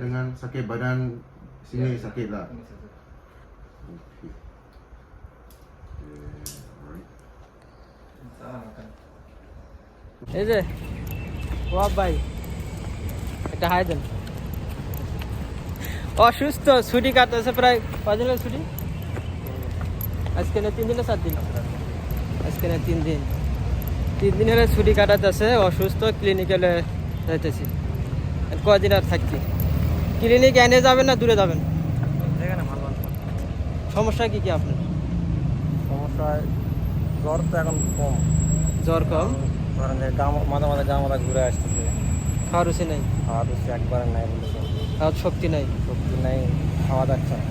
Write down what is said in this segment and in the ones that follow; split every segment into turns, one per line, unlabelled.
dengan sakit badan sini sakit lah.
Ini sakit.
Okay. Okay, alright.
Salah makan.
এই যে wave ভাই একটা high দেন অসুস্থ ছুটি কাটতেছে প্রায় কদিন হলো ছুটি আজকে না তিন দিন না সাত দিন আজকে না তিন দিন তিন দিন হলে ছুটি কাটাতেছে অসুস্থ ক্লিনিক্যালে যাইতেছি আর কদিন আর থাকছি ক্লিনিক এনে যাবেন না দূরে যাবেন? সমস্যা কি কি আপনার?
সমস্যা জ্বর তো এখন কম।
জ্বর কম?
ধরেন যে গা মাঝে মাঝে গা মাথা ঘুরে আসতেছে।
খাওয়ার রুচি নাই?
খাওয়া দাওয়া একবারে নাই বলেছে
খাওয়ার শক্তি নাই?
শক্তি নাই খাওয়া যাচ্ছে না।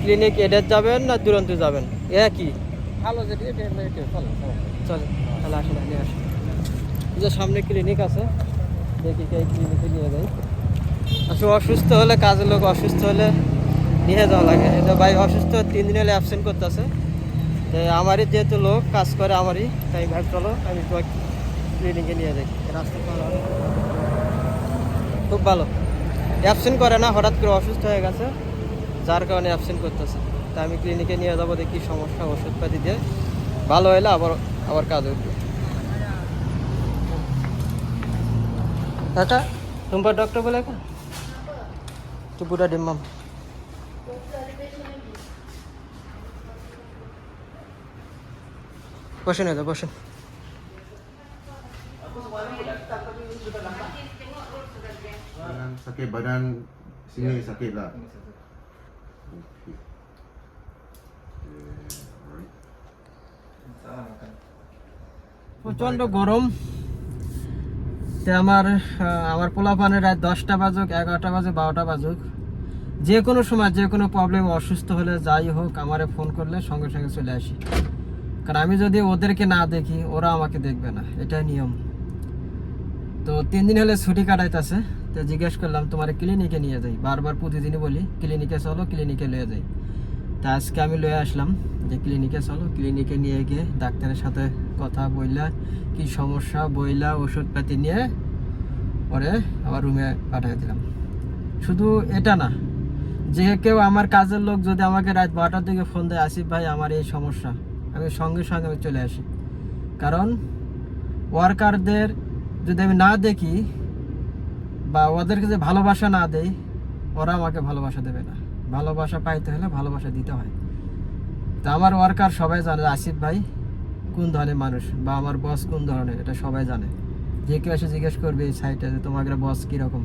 ক্লিনিক এডের যাবেন না দুরন্ত যাবেন? এ কি
ভালো যেটি চলো
তাহলে আসেন নিয়ে আসেন। যে সামনে ক্লিনিক আছে। দেখি কে ক্লিনিকে নিয়ে যাই আসলে অসুস্থ হলে কাজের লোক অসুস্থ হলে নিয়ে যাওয়া লাগে। এটা ভাই অসুস্থ, তিন দিন হলে অ্যাবসেন্ট করতেছে। তো আমারই যেহেতু লোক, কাজ করে আমারই, তাই ভাই চলো, আমি ক্লিনিকে নিয়ে যাই। রাস্তা খুব ভালো। অ্যাবসেন্ট করে না, হঠাৎ করে অসুস্থ হয়ে গেছে, যার কারণে অ্যাবসেন্ট করতেছে। তা আমি ক্লিনিকে নিয়ে যাব দেখি সমস্যা, ওষুধপাতি দিয়ে। ভালো হলে আবার আবার কাজ উঠবে Kakak, jumpa dokter boleh kan? itu budak demam. Pasien ada pasien.
Badan sakit badan sini sakit lah. Okay.
Yeah,
right. Garam. তে আমার আমার পোলাপানের রাত দশটা বাজুক, এগারোটা বাজুক, বারোটা বাজুক। যে কোনো সময়, যে কোনো প্রবলেম অসুস্থ হলে যাই হোক, আমারে ফোন করলে সঙ্গে সঙ্গে চলে আসি। কারণ আমি যদি ওদেরকে না দেখি, ওরা আমাকে দেখবে না। এটাই নিয়ম। তো তিন দিন হলে ছুটি কাটাইতেছে। তো জিজ্ঞেস করলাম, তোমার ক্লিনিকে নিয়ে যাই? বারবার প্রতিদিনই বলি ক্লিনিকে চলো ক্লিনিকে নিয়ে যাই। তা আজকে আমি লয়ে আসলাম যে ক্লিনিকে চলো। ক্লিনিকে নিয়ে গিয়ে ডাক্তারের সাথে কথা বইলা, কি সমস্যা, বইলা, ওষুধপাতি নিয়ে পরে আবার রুমে পাঠিয়ে দিলাম। শুধু এটা না, যে কেউ আমার কাজের লোক যদি আমাকে রাত বারোটার দিকে ফোন দেয়, আসিফ ভাই, আমার এই সমস্যা। আমি সঙ্গে সঙ্গে আমি চলে আসি। কারণ ওয়ার্কারদের যদি আমি না দেখি বা ওদেরকে যে ভালোবাসা না দেই, ওরা আমাকে ভালোবাসা দেবে না। ভালোবাসা পাইতে হলে ভালোবাসা দিতে হয়। তা আমার ওয়ার্কার সবাই জানে আসিফ ভাই কোন ধরনের মানুষ বা আমার বস কোন ধরনের, এটা সবাই জানে। যে কেউ এসে জিজ্ঞেস করবে এই সাইটে যে তোমাকে বস কীরকম।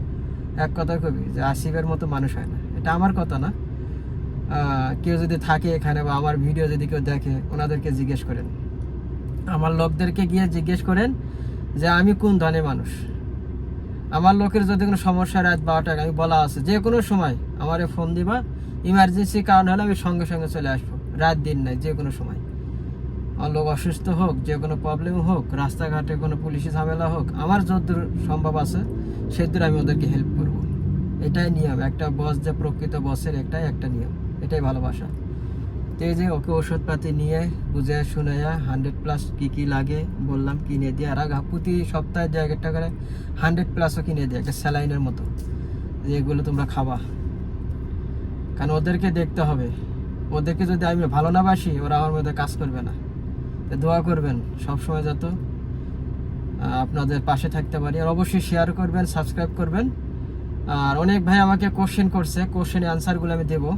এক কথা কবি যে আসিফের মতো মানুষ হয় না। এটা আমার কথা না। কেউ যদি থাকে এখানে বা আমার ভিডিও যদি কেউ দেখে, ওনাদেরকে জিজ্ঞেস করেন। আমার লোকদেরকে গিয়ে জিজ্ঞেস করেন যে আমি কোন ধরনের মানুষ? আমার লোকের যদি কোনো সমস্যা রাত বারোটা আমি বলা আছে, যে কোনো সময় আমারে ফোন দিবা। ইমার্জেন্সি কারণ হলে আমি সঙ্গে সঙ্গে চলে আসব, রাত দিন নাই, যে কোনো সময়। আমার লোক অসুস্থ হোক, যে কোনো প্রবলেম হোক, রাস্তাঘাটে কোনো পুলিশি ঝামেলা হোক, আমার যতদূর সম্ভব আছে সেদূর আমি ওদেরকে হেল্প করব। এটাই নিয়ম, একটা বস যে প্রকৃত বসের একটাই একটা নিয়ম, এটাই ভালোবাসা। তো এই যে ওকে ওষুধপাতি নিয়ে বুঝে শুনে হান্ড্রেড প্লাস কী কী লাগে, বললাম, কিনে দিয়ে। আর প্রতি সপ্তাহে যে এক একটা করে হান্ড্রেড প্লাসও কিনে দিয়ে, একটা স্যালাইনের মতো, যে এগুলো তোমরা খাবা। কারণ ওদেরকে দেখতে হবে। ওদেরকে যদি আমি ভালো না বাসি, ওরা আমার মধ্যে কাজ করবে না। দোয়া করবেন, সবসময় যত আপনাদের পাশে থাকতে পারি। আর অবশ্যই শেয়ার করবেন সাবস্ক্রাইব করবেন। আর অনেক ভাই আমাকে কোশ্চেন করছে কোশ্চেনের আনসারগুলো আমি দেবো।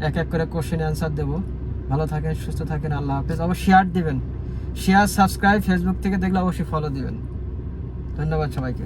এক এক করে কোশ্চেন অ্যান্সার দেবো। ভালো থাকেন, সুস্থ থাকেন, আল্লাহ হাফেজ। অবশ্যই শেয়ার দেবেন। শেয়ার সাবস্ক্রাইব ফেসবুক থেকে দেখলে অবশ্যই ফলো দেবেন। ধন্যবাদ সবাইকে।